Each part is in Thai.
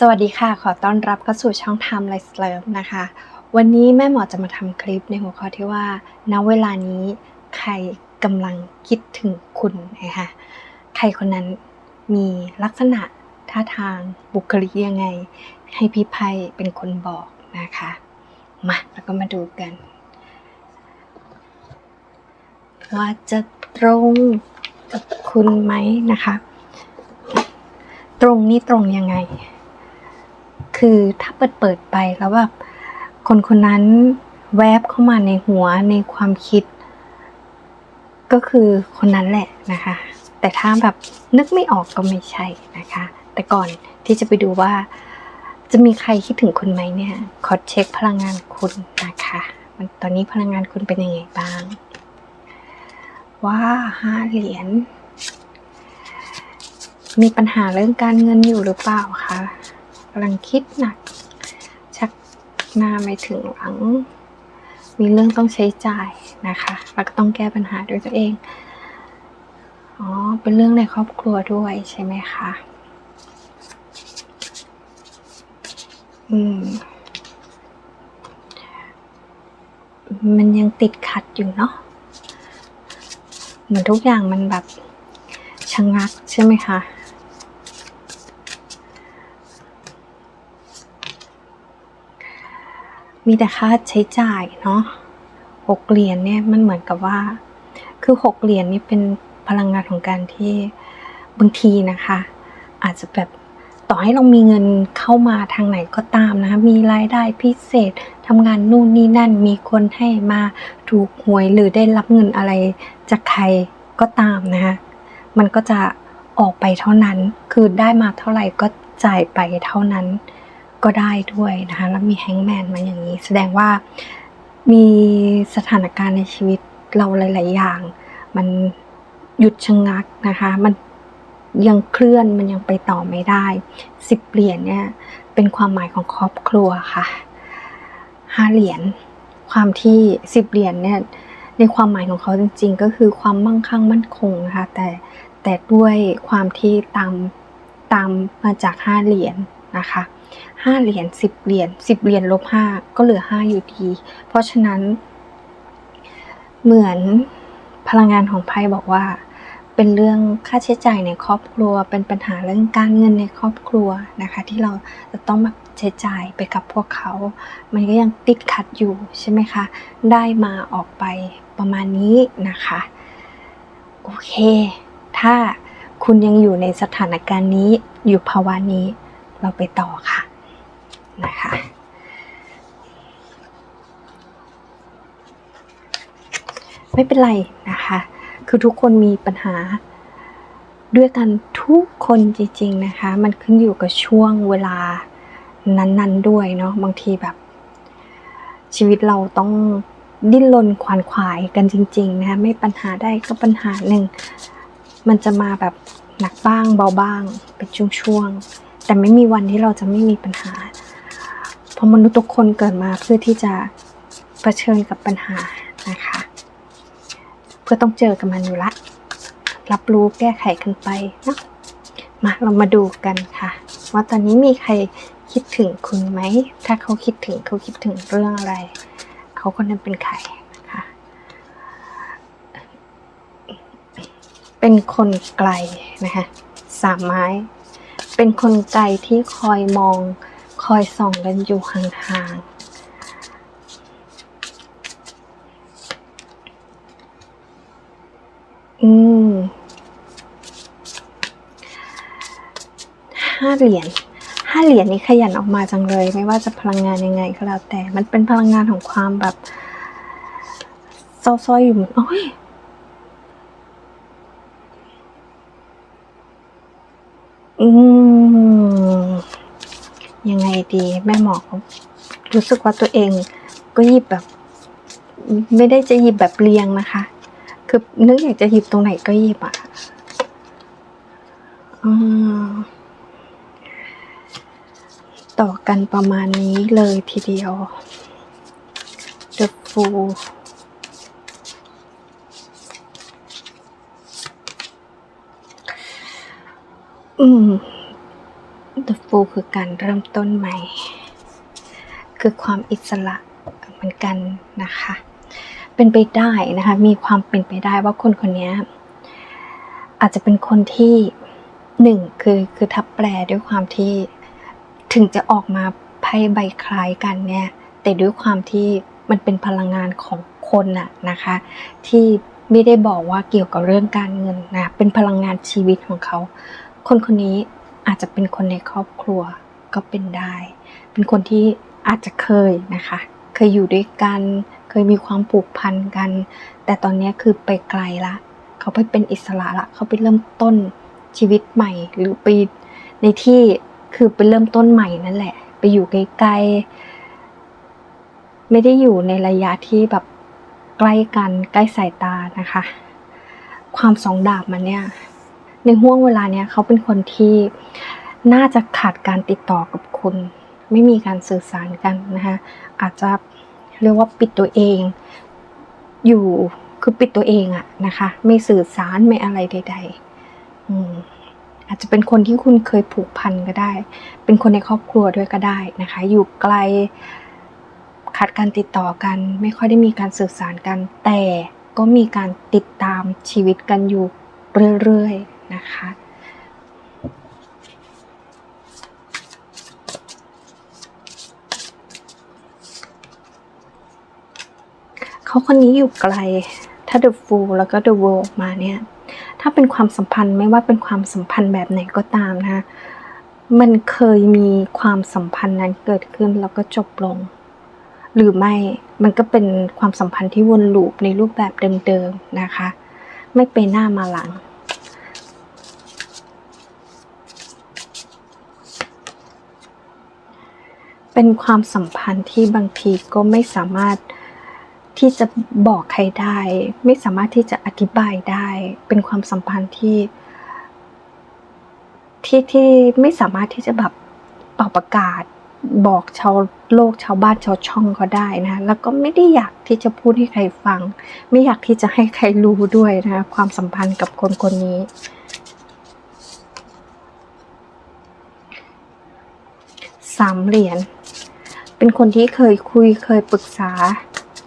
สวัสดีค่ะ ขอต้อนรับเข้าสู่ช่อง Time Life s l e r นะคะ วันนี้แม่หมอจะมาทำคลิปในหัวข้อที่ว่า ณ เวลานี้ใครกำลังคิดถึงคุณนะคะใครคนนั้นมีลักษณะท่าทางบุคลิกยังไง ให้พี่ไพ่เป็นคนบอกนะคะ มาแล้วก็มาดูกัน ว่าจะตรงกับคุณไหมนะคะ ตรงนี่ตรงยังไง คือถ้าเปิดเปิดไปแล้วแบบคนคนนั้นแวบเข้ามาในหัวในความคิด ก็คือคนนั้นแหละนะคะ แต่ถ้าแบบนึกไม่ออกก็ไม่ใช่นะคะ แต่ก่อนที่จะไปดูว่า จะมีใครคิดถึงคุณไหมเนี่ยขอเช็คพลังงานคุณนะคะมันตอนนี้พลังงานคุณเป็นยังไงบ้างว่าห้าเหรียญมีปัญหาเรื่องการเงินอยู่หรือเปล่าคะำลังคิดหนัก ชักหน้าไม่ถึงหลัง มีเรื่องต้องใช้จ่ายนะคะ แล้วก็ต้องแก้ปัญหาด้วยตัวเอง อ๋อ เป็นเรื่องในครอบครัวด้วยใช่ไหมคะ อืม มันยังติดขัดอยู่เนาะ เหมือนทุกอย่างมันแบบชะงักใช่ไหมคะ มีแต่ค่าใช้จ่ายเนาะหกเหรียญเนี่ยมันเหมือนกับว่า คือหกเหรียญนี่เป็นพลังงานของการที่บางทีนะคะ อาจจะแบบต่อให้เรามีเงินเข้ามาทางไหนก็ตามนะคะ มีรายได้พิเศษทำงานนู่นนี่นั่น มีคนให้มาถูกหวยหรือได้รับเงินอะไรจากใครก็ตามนะคะ มันก็จะออกไปเท่านั้น คือได้มาเท่าไหร่ก็จ่ายไปเท่านั้น ก็ได้ด้วยนะคะแล้วมีแฮงแมนมาอย่างนี้ แสดงว่ามีสถานการณ์ในชีวิตเราหลาย ๆ อย่าง มันหยุดชะงักนะคะ มันยังเคลื่อนมันยังไปต่อไม่ได้สิบเหรียญเนี่ยเป็นความหมายของครอบครัวค่ะห้าเหรียญความที่สิบเหรียญเนี่ยในความหมายของเขาจริง ๆ ก็คือความมั่งคั่งมั่นคงนะคะแต่แต่ด้วยความที่ตามตามมาจากห้าเหรียญนะคะ ห้าเหรียญสิบเหรียญสิบเหรียญลบห้าก็เหลือห้าอยู่ดี เพราะฉะนั้น เหมือนพลังงานของไพ่บอกว่า เป็นเรื่องค่าใช้จ่ายในครอบครัว เป็นปัญหาเรื่องการเงินในครอบครัวนะคะ ที่เราจะต้องแบบใช้จ่ายไปกับพวกเขา มันก็ยังติดขัดอยู่ใช่ไหมคะ ได้มาออกไปประมาณนี้นะคะ โอเค ถ้าคุณยังอยู่ในสถานการณ์นี้อยู่ภาวะนี้ เราไปต่อค่ะ นะคะ ไม่เป็นไรนะคะ คือทุกคนมีปัญหาด้วยกันทุกคนจริงๆนะคะ มันขึ้นอยู่กับช่วงเวลานั้นๆด้วยเนาะบางทีแบบ ชีวิตเราต้องดิ้นรนขวานขวายกันจริง ๆ นะคะไม่ปัญหาได้ก็ปัญหาหนึ่ง มันจะมาแบบหนักบ้างเบาบ้างเป็นช่วงๆแต่ไม่มีวันที่เราจะไม่มีปัญหา เพราะมนุษย์ทุกคนเกิดมาเพื่อที่จะเผชิญกับปัญหานะคะ เพื่อต้องเจอกับมันอยู่ละ รับรู้แก้ไขกันไปนะมาเรามาดูกันค่ะ ว่าตอนนี้มีใครคิดถึงคุณไหม ถ้าเขาคิดถึงเขาคิดถึงเรื่องอะไร เขาคนนั้นเป็นใครนะคะ เป็นคนไกลนะคะสามไม้ เป็นคนไกลที่คอยมอง คอยส่องกันอยู่ห่างๆ อืมห้าเหรียญห้าเหรียญนี้ขยันออกมาจังเลย ไม่ว่าจะพลังงานยังไงก็แล้วแต่ มันเป็นพลังงานของความแบบเศร้าซ้อยอยู่เหมือนโอ้ยอืม ดี แม่หมอรู้สึกว่าตัวเองก็หยิบแบบ ไม่ได้จะหยิบแบบเรียงนะคะ คือนึกอยากจะหยิบตรงไหนก็หยิบอะต่อกันประมาณนี้เลยทีเดียว The Fool อืม The Fool Fool คือการเริ่มต้นใหม่ คือความอิสระเหมือนกันนะคะ เป็นไปได้นะคะ มีความเป็นไปได้ว่าคนคนนี้อาจจะเป็นคนที่หนึ่งคือคือทับแปลด้วยความที่ถึงจะออกมาไพ่ใบคล้ายกันเนี่ย แต่ด้วยความที่มันเป็นพลังงานของคนน่ะนะคะ ที่ไม่ได้บอกว่าเกี่ยวกับเรื่องการเงินนะเป็นพลังงานชีวิตของเขา คนคนนี้ อาจจะเป็นคนในครอบครัวก็เป็นได้ เป็นคนที่อาจจะเคยนะคะ เคยอยู่ด้วยกัน เคยมีความผูกพันกัน แต่ตอนนี้คือไปไกลละ เขาไปเป็นอิสระละ เขาไปเริ่มต้นชีวิตใหม่ หรือไปในที่คือไปเริ่มต้นใหม่นั่นแหละ ไปอยู่ไกลๆ ไม่ได้อยู่ในระยะที่แบบใกล้กันใกล้สายตานะคะ ความสองดาบมันเนี่ย ในห่วงเวลาเนี้ยเขาเป็นคนที่น่าจะขาดการติดต่อกับคุณ ไม่มีการสื่อสารกันนะคะอาจจะเรียกว่าปิดตัวเอง อยู่คือปิดตัวเองอะนะคะ ไม่สื่อสารไม่อะไรใด ๆ อืมอาจจะเป็นคนที่คุณเคยผูกพันก็ได้ เป็นคนในครอบครัวด้วยก็ได้นะคะ อยู่ไกล ขาดการติดต่อกัน ไม่ค่อยได้มีการสื่อสารกัน แต่ก็มีการติดตามชีวิตกันอยู่เรื่อยๆ นะคะ เขาคนนี้อยู่ไกล ถ้า The Fool แล้วก็ The World ออกมาเนี่ย ถ้าเป็นความสัมพันธ์ไม่ว่าเป็นความสัมพันธ์แบบไหนก็ตามนะคะมันเคยมีความสัมพันธ์นั้นเกิดขึ้นแล้วก็จบลง หรือไม่มันก็เป็นความสัมพันธ์ที่วนลูปในรูปแบบเดิมๆนะคะ ไม่ไปหน้ามาหลัง เป็นความสัมพันธ์ที่บางทีก็ไม่สามารถที่จะบอกใครได้ ไม่สามารถที่จะอธิบายได้ เป็นความสัมพันธ์ที่ ที่ที่ไม่สามารถที่จะแบบเป่าประกาศบอกชาวโลกชาวบ้านชาวช่องเขาได้นะแล้วก็ไม่ได้อยากที่จะพูดให้ใครฟัง ไม่อยากที่จะให้ใครรู้ด้วยนะความสัมพันธ์กับคนคนนี้ สามเหรียญ เป็นคนที่เคยคุยเคยปรึกษา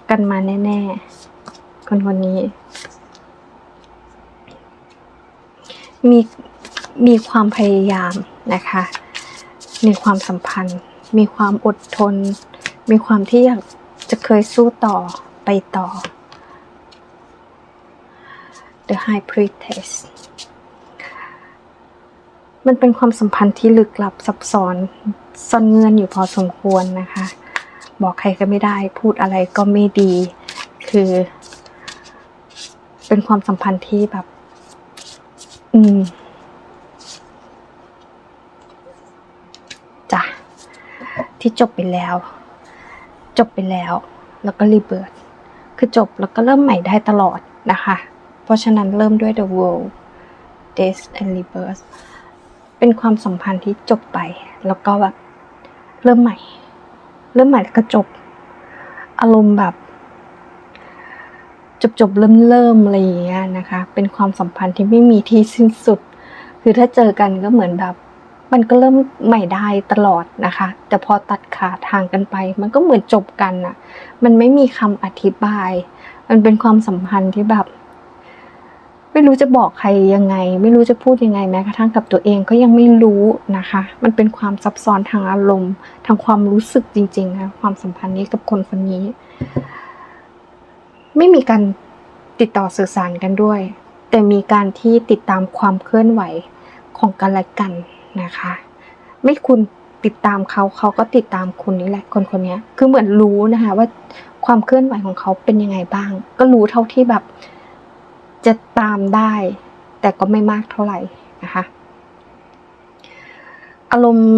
กันมาแน่ ๆ คนคนนี้ มีมีความพยายามนะคะมีความสัมพันธ์ มีความอดทน มีความที่อยากจะเคยสู้ต่อไปต่อ The High Priestess มันเป็นความสัมพันธ์ที่ลึกลับซับซ้อนซ่อนเงื่อนอยู่พอสมควรนะคะ บอกใครก็ไม่ได้ พูดอะไรก็ไม่ดี คือ เป็นความสัมพันธ์ที่แบบ อืมจ้ะที่จบไปแล้ว จบไปแล้ว แล้วก็รีเบิร์ดคือจบแล้วก็เริ่มใหม่ได้ตลอดนะคะ เพราะฉะนั้นเริ่มด้วย The World Death and Rebirth เป็นความสัมพันธ์ที่จบไป แล้วก็แบบเริ่มใหม่ เริ่มใหม่ก็จบ อารมณ์แบบ จบจบเริ่มเริ่มอะไรอย่างเงี้ยนะคะ เป็นความสัมพันธ์ที่ไม่มีที่สิ้นสุด คือถ้าเจอกันก็เหมือนแบบ มันก็เริ่มใหม่ได้ตลอดนะคะ แต่พอตัดขาดทางกันไป มันก็เหมือนจบกันอะมันไม่มีคำอธิบาย มันเป็นความสัมพันธ์ที่แบบ ไม่รู้จะบอกใครยังไง ไม่รู้จะพูดยังไงแม้กระทั่งกับตัวเองก็ยังไม่รู้นะคะ มันเป็นความซับซ้อนทางอารมณ์ ทางความรู้สึกจริงๆนะความสัมพันธ์นี้กับคนคนนี้ ไม่มีการติดต่อสื่อสารกันด้วย แต่มีการที่ติดตามความเคลื่อนไหวของกันและกันนะคะ ไม่คุณติดตามเขาเขาก็ติดตามคุณนี่แหละคนคนนี้คือเหมือนรู้นะคะว่าความเคลื่อนไหวของเขาเป็นยังไงบ้าง ก็รู้เท่าที่แบบ จะตามได้ แต่ก็ไม่มากเท่าไหร่นะคะ อารมณ์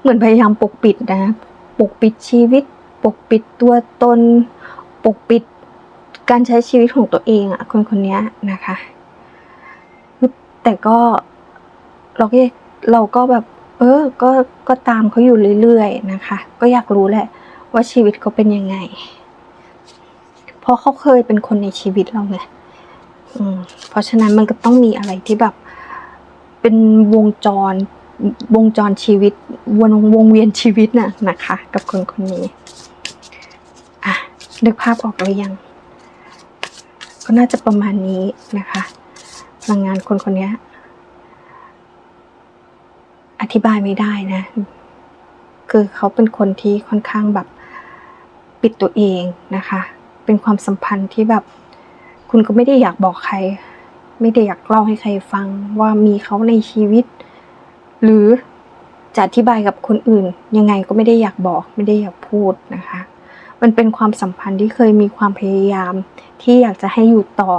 เหมือนพยายามปกปิดนะ ปกปิดชีวิต ปกปิดตัวตน ปกปิดการใช้ชีวิตของตัวเองอะคนคนนี้นะคะ แต่ก็เราก็เราก็แบบ เออ ก็ก็ตามเขาอยู่เรื่อยๆนะคะ ก็อยากรู้แหละว่าชีวิตเขาเป็นยังไง เพราะเขาเคยเป็นคนในชีวิตเราไง เพราะฉะนั้นมันก็ต้องมีอะไรที่แบบ เป็นวงจรวงจรชีวิต วนวงเวียนชีวิตน่ะนะคะ กับคนคนนี้อะนึกภาพออกหรือยัง ก็น่าจะประมาณนี้นะคะพลังงานคนคนนี้อธิบายไม่ได้นะ คือเขาเป็นคนที่ค่อนข้างแบบปิดตัวเองนะคะ เป็นความสัมพันธ์ที่แบบ คุณก็ไม่ได้อยากบอกใคร ไม่ได้อยากเล่าให้ใครฟังว่ามีเขาในชีวิต หรือจะอธิบายกับคนอื่น ยังไงก็ไม่ได้อยากบอก ไม่ได้อยากพูดนะคะ มันเป็นความสัมพันธ์ที่เคยมีความพยายาม ที่อยากจะให้อยู่ต่อ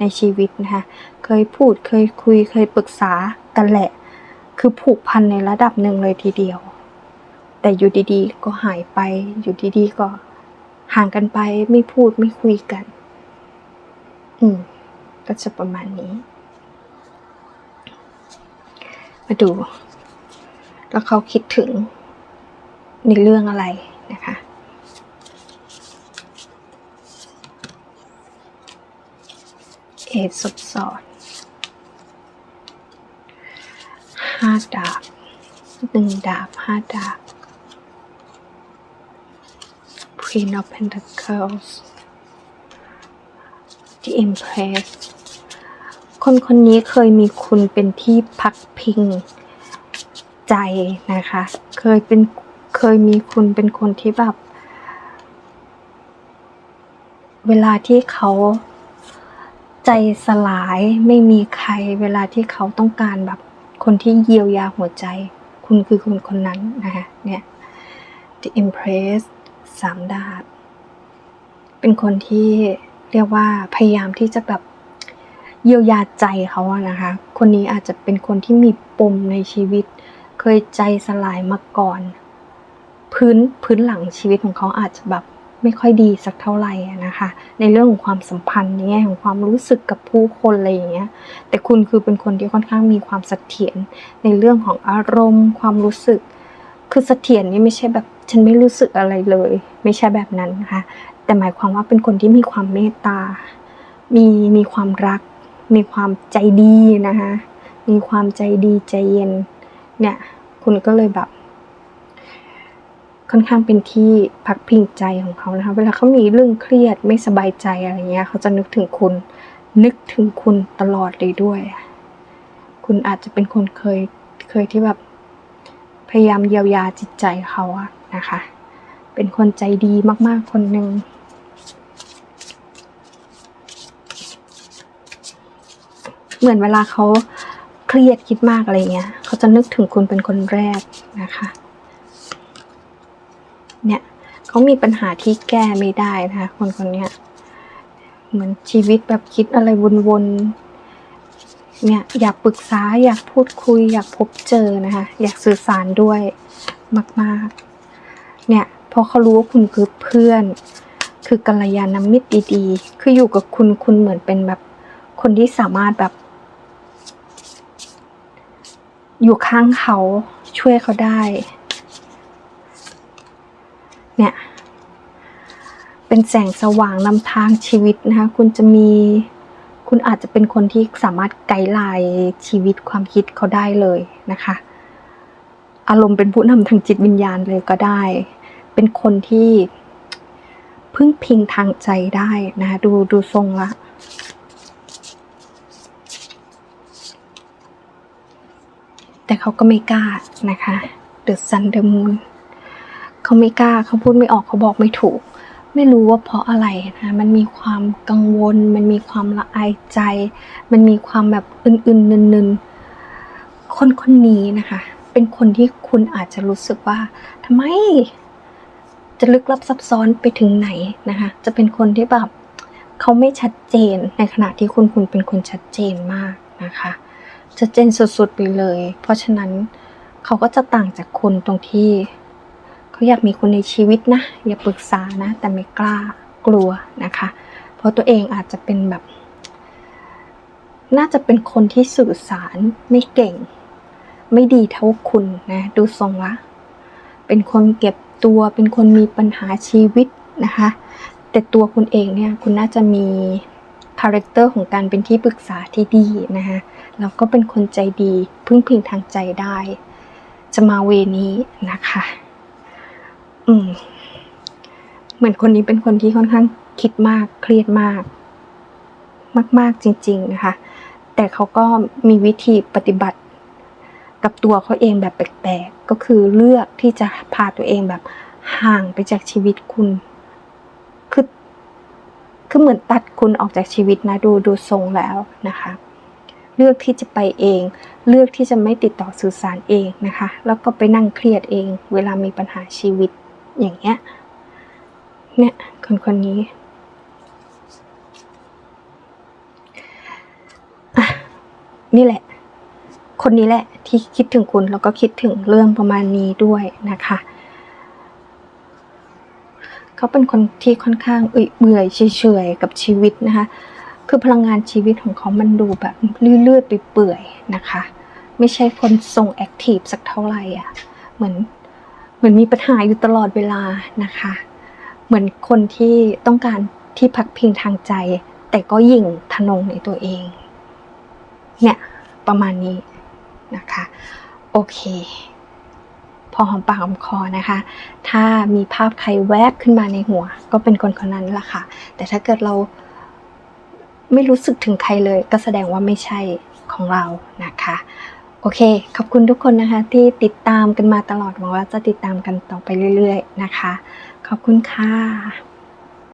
ในชีวิตนะคะ เคยพูดเคยคุยเคยปรึกษากันแหละ คือผูกพันในระดับหนึ่งเลยทีเดียว แต่อยู่ดีๆ ก็หายไป อยู่ดีๆ ก็ห่างกันไปไม่พูดไม่คุยกัน อืม ก็จะประมาณนี้ มาดู แล้วเขาคิดถึงในเรื่องอะไรนะคะเอดสดสอดห้าดาบหนึ่งดาบห้าดาบ Queen of Pentacles The Empress คนคนนี้เคยมีคุณเป็นที่พักพิงใจนะคะ เคยเป็นเคยมีคุณเป็นคนที่แบบ เวลาที่เขาใจสลายไม่มีใคร เวลาที่เขาต้องการแบบคนที่เยียวยาหัวใจ คุณคือคนคนนั้นนะคะเนี่ย The Empress สามดาบ เป็นคนที่ เรียกว่าพยายามที่จะแบบเยียวยาใจเขาอะนะคะ คนนี้อาจจะเป็นคนที่มีปมในชีวิต เคยใจสลายมาก่อน พื้นพื้นหลังชีวิตของเขาอาจจะแบบไม่ค่อยดีสักเท่าไหร่นะคะ ในเรื่องของความสัมพันธ์ในแง่ของความรู้สึกกับผู้คนอะไรอย่างเงี้ย แต่คุณคือเป็นคนที่ค่อนข้างมีความเสถียรในเรื่องของอารมณ์ ความรู้สึก คือเสถียรนี่ไม่ใช่แบบฉันไม่รู้สึกอะไรเลย ไม่ใช่แบบนั้นนะคะ แต่หมายความว่าเป็นคนที่มีความเมตตา มีมีความรัก มีความใจดีนะคะมีความใจดีใจเย็น เนี่ยคุณก็เลยแบบ ค่อนข้างเป็นที่พักพิงใจของเขานะคะ เวลาเขามีเรื่องเครียดไม่สบายใจอะไรเงี้ยเขาจะนึกถึงคุณ นึกถึงคุณตลอดเลยด้วย คุณอาจจะเป็นคนเคยเคยที่แบบพยายามเยียวยาจิตใจเขาอะนะคะ เป็นคนใจดีมากๆคนหนึ่ง เหมือนเวลาเขาเครียดคิดมากอะไรเงี้ยเขาจะนึกถึงคุณเป็นคนแรกนะคะ เนี่ยเขามีปัญหาที่แก้ไม่ได้นะคะคนคนเนี้ยเหมือนชีวิตแบบคิดอะไรวนๆเนี่ยอยากปรึกษาอยากพูดคุย อยากพบเจอนะคะ อยากสื่อสารด้วยมาก ๆ เนี่ยเพราะเขารู้ว่าคุณคือเพื่อน คือกัลยาณมิตรดีๆ คืออยู่กับคุณคุณเหมือนเป็นแบบคนที่สามารถแบบ อยู่ข้างเขาช่วยเขาได้ เนี่ย เป็นแสงสว่างนำทางชีวิตนะคะ คุณจะมี คุณอาจจะเป็นคนที่สามารถไกด์ไลน์ชีวิตความคิดเขาได้เลยนะคะ อารมณ์เป็นผู้นำทางจิตวิญญาณเลยก็ได้ เป็นคนที่พึ่งพิงทางใจได้นะะดูดูทรงละ แต่เขาก็ไม่กล้านะคะ The Sun The Moon เขาไม่กล้าเขาพูดไม่ออกเขาบอกไม่ถูก ไม่รู้ว่าเพราะอะไรนะมันมีความกังวล มันมีความละอายใจ มันมีความแบบอื่นๆนึนๆคนคนนี้นะคะ เป็นคนที่คุณอาจจะรู้สึกว่าทำไม จะลึกลับซับซ้อนไปถึงไหนนะคะ จะเป็นคนที่แบบเขาไม่ชัดเจนในขณะที่คุณคุณเป็นคนชัดเจนมากนะคะ ชัดเจนสุดๆไปเลย เพราะฉะนั้นเขาก็จะต่างจากคุณตรงที่ เขาอยากมีคนในชีวิตนะ อย่าปรึกษานะ แต่ไม่กล้ากลัวนะคะ เพราะตัวเองอาจจะเป็นแบบ น่าจะเป็นคนที่สื่อสารไม่เก่ง ไม่ดีเท่าคุณนะ ดูทรงละ เป็นคนเก็บตัว เป็นคนมีปัญหาชีวิตนะคะ แต่ตัวคุณเองเนี่ย คุณน่าจะมี คาแรคเตอร์ของการเป็นที่ปรึกษาที่ดีนะคะแล้วก็เป็นคนใจดีพึ่งพิงทางใจได้ จะมาเวนี้นะคะ อืม เหมือนคนนี้เป็นคนที่ค่อนข้างคิดมากเครียดมาก มาก ๆจริง ๆ นะคะ แต่เขาก็มีวิธีปฏิบัติกับตัวเขาเองแบบแปลกๆ ก็คือเลือกที่จะพาตัวเองแบบห่างไปจากชีวิตคุณ คือเหมือนตัดคุณออกจากชีวิตนะดูดูทรงแล้วนะคะ เลือกที่จะไปเอง เลือกที่จะไม่ติดต่อสื่อสารเองนะคะ แล้วก็ไปนั่งเครียดเอง เวลามีปัญหาชีวิตอย่างเงี้ยเนี่ยคนคนนี้นี่แหละ คนนี้แหละที่คิดถึงคุณแล้วก็คิดถึงเรื่องประมาณนี้ด้วยนะคะ เขาเป็นคนที่ค่อนข้างเอื่อยเบื่อยเฉยๆกับชีวิตนะคะ คือพลังงานชีวิตของเขามันดูแบบเลื่อยๆไปเปื่อยนะคะ ไม่ใช่คนทรงแอคทีฟสักเท่าไหร่อะ เหมือนเหมือนมีปัญหาอยู่ตลอดเวลานะคะ เหมือนคนที่ต้องการที่พักพิงทางใจ แต่ก็ยิ่งทะนงในตัวเอง เนี่ย ประมาณนี้นะคะ โอเค อหอมปากหอมคอนะคะ ถ้ามีภาพใครแวบขึ้นมาในหัว ก็เป็นคนคนนั้นละค่ะ แต่ถ้าเกิดเราไม่รู้สึกถึงใครเลย ก็แสดงว่าไม่ใช่ของเรานะคะ โอเค ขอบคุณทุกคนนะคะ ที่ติดตามกันมาตลอดหวังว่าจะติดตามกันต่อไปเรื่อย ๆ นะคะ ขอบคุณค่ะ